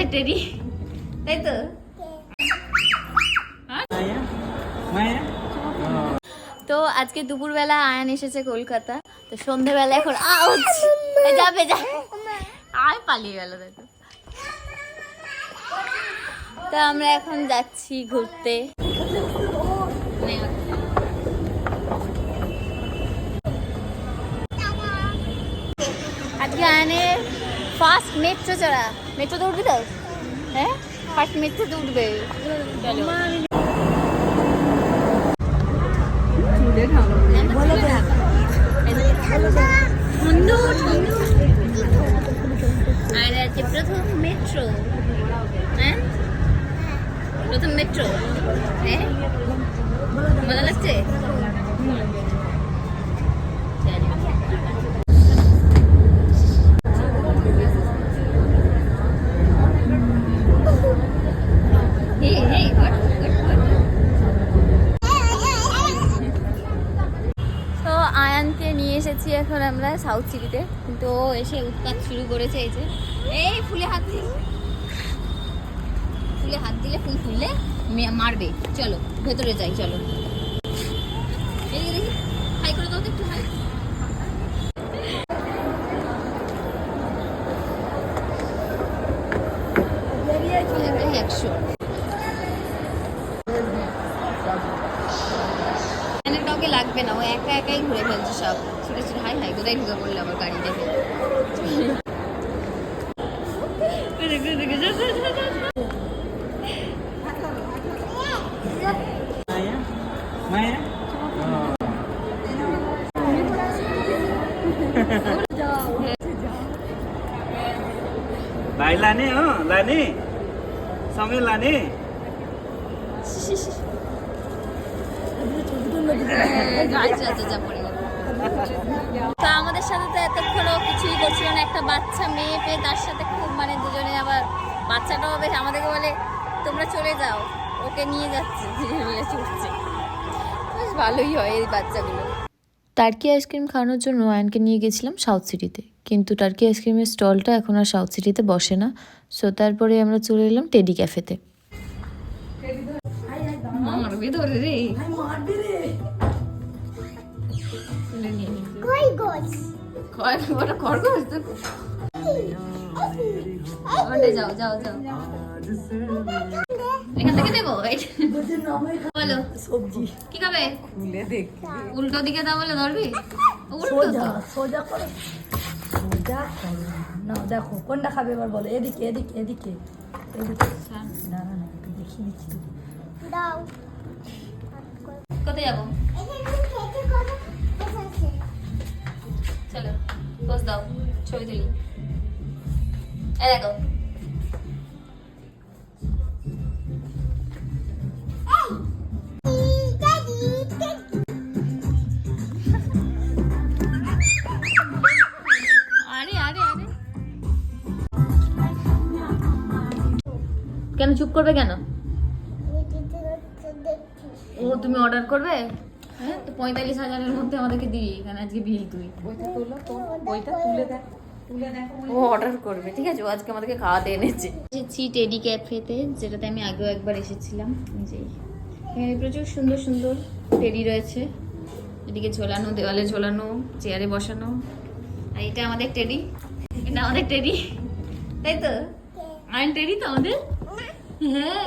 আমাদের টেডি তাই তো তো আজকে দুপুরবেলা আয়ান এসেছে কলকাতা। তো সন্ধেবেলা এখন আউচ যাবে যা আয় পালিয়ে গেল দেখো। তো আমরা এখন যাচ্ছি ঘুরতে। আজকে আয়নের ফার্স্ট মেট্রো চড়া। মেট্রোতে উঠবি তো? হ্যাঁ? ফার্স্ট মেট্রোতে উঠবে। চলো ঠুন্ডু ঠুন্ডু আর আজকে প্রথম মেট্রো হ্যাঁ? প্রথম মেট্রো হ্যাঁ? মজা লাগছে? এসেছি এখন আমরা সাউথ সিটিতে কিন্তু ও এসে উৎপাত শুরু করেছে এই যে। এই ফুলে হাত দিস ফুলে হাত দিলে, ফুল ফুললে মারবে। চলো, ভেতরে যাই, চলো। দেখি একশো এখানে কাউকে লাগবে না ও একা একাই ঘুরে ফেলছে সব ছুটে ছুটে হাই হাই কোথায় ঢুকে পড়লো আবার গাড়ি দেখে মায়া মায়া भाइ लाने हो लाने समय लाने তা আমাদের সাথে তো এতক্ষণও কিছুই করছিল না। একটা বাচ্চা মেয়ে পেয়ে তার সাথে খুব মানে দুজনে আবার বাচ্চাটাও বেশ আমাদেরকে বলে, তোমরা চলে যাও, ওকে নিয়ে যাচ্ছে। দুজনে মিলে বেশ ভালোই হয় এই বাচ্চাগুলো। টার্কি আইসক্রিম খাওয়ানোর জন্য আয়নকে নিয়ে গেছিলাম সাউথ সিটিতে। কিন্তু টার্কি আইসক্রিমের স্টলটা এখন আর সাউথ সিটিতে বসে না। সো তারপরে আমরা চলে এলাম টেডি ক্যাফেতে। মারবে ধরে রে খড়- ওটা খরগোশ তো যাও যাও যাও এখান থেকে দেবো বলো সবজি কি খাবে খুলে দেখ উল্টো দিকে দাও বলে ধরবি সোজা সোজা করো সোজা না দেখো কোনটা খাবে এবার বলো এদিকে এদিকে এদিকে এদিকে না না কোথায় যাব? চলো দাও ছবি তুলি। কেন চুপ করবে কেন? ও তুমি অর্ডার করবে? হ্যাঁ তো পঁয়তাল্লিশ হাজারের মধ্যে আমাদেরকে দিবি এখানে আজকে বিল তুই। ও অর্ডার করবে ঠিক আছে ও আজকে আমাদেরকে খাওয়াতে এনেছে। এসেছি টেডি ক্যাফেতে যেটাতে আমি আগেও একবার এসেছিলাম এই যে এখানে প্রচুর সুন্দর সুন্দর টেডি রয়েছে। এদিকে ঝোলানো দেওয়ালে ঝোলানো চেয়ারে বসানো আর এটা আমাদের টেডি এটা আমাদের টেডি তাই তো? আয়ন টেডি তো আমাদের? হ্যাঁ।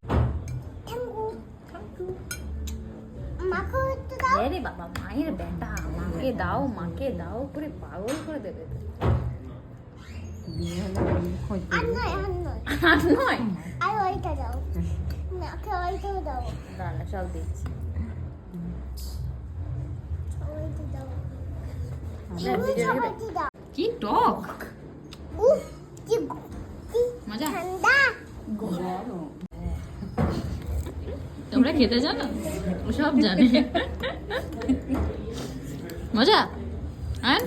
আরে বাবা মায়ের বেটা মাকে দাও মাকে দাও করে পাগল করে দেবে তো। আর নয় দাঁড়া সব দিচ্ছি কি টক মজা তোমরা খেতে জানো সব জানে মজা? হ্যাঁ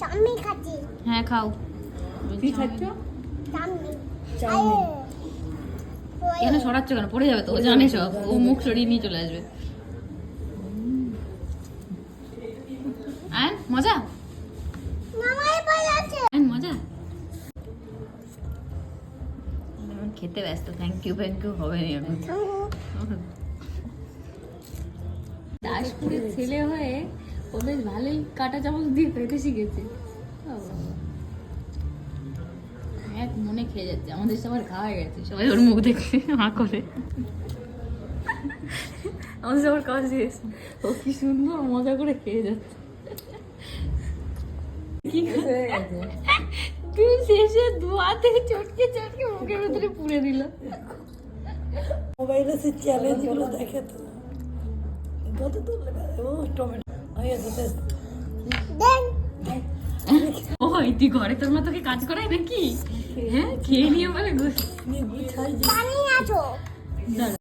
চাউমিন খাচ্ছি। হ্যাঁ খাও। কি খাচ্ছ? চাউমিন। কেন সরাচ্ছ কেন? পড়ে যাবে তো ও জানে সব। ও মুখ সরিয়ে নিয়ে চলে আসবে। আয়ন মজা? আয়ন মজা? খেতে ব্যস্ত থ্যাংক ইউ থ্যাংক ইউ হবে না দাসপুরের ছেলে হয়ে ও বেশ ভালোই কাটা চামচ দিয়ে খেতে শিখেছে। এক মনে খেয়ে যাচ্ছে আমাদের সবার খাওয়া গেছে সবাই ওর মুখ দেখে হা করে। আমাদের সবার খাওয়া শেষ। ও কি সুন্দর মজা করে খেয়ে যাচ্ছে। কি তুই শেষে ধোয়া থেকে চটকে চটকে মুখের ভেতরে পুড়ে দিল। মোবাইলে সে চ্যালেঞ্জগুলো দেখে তো। কত ও টমেটো হয়ে গেছে। তুই ঘরে তোর মা তোকে কাজ করাই নাকি? হ্যাঁ খেয়ে নিয়ে বলে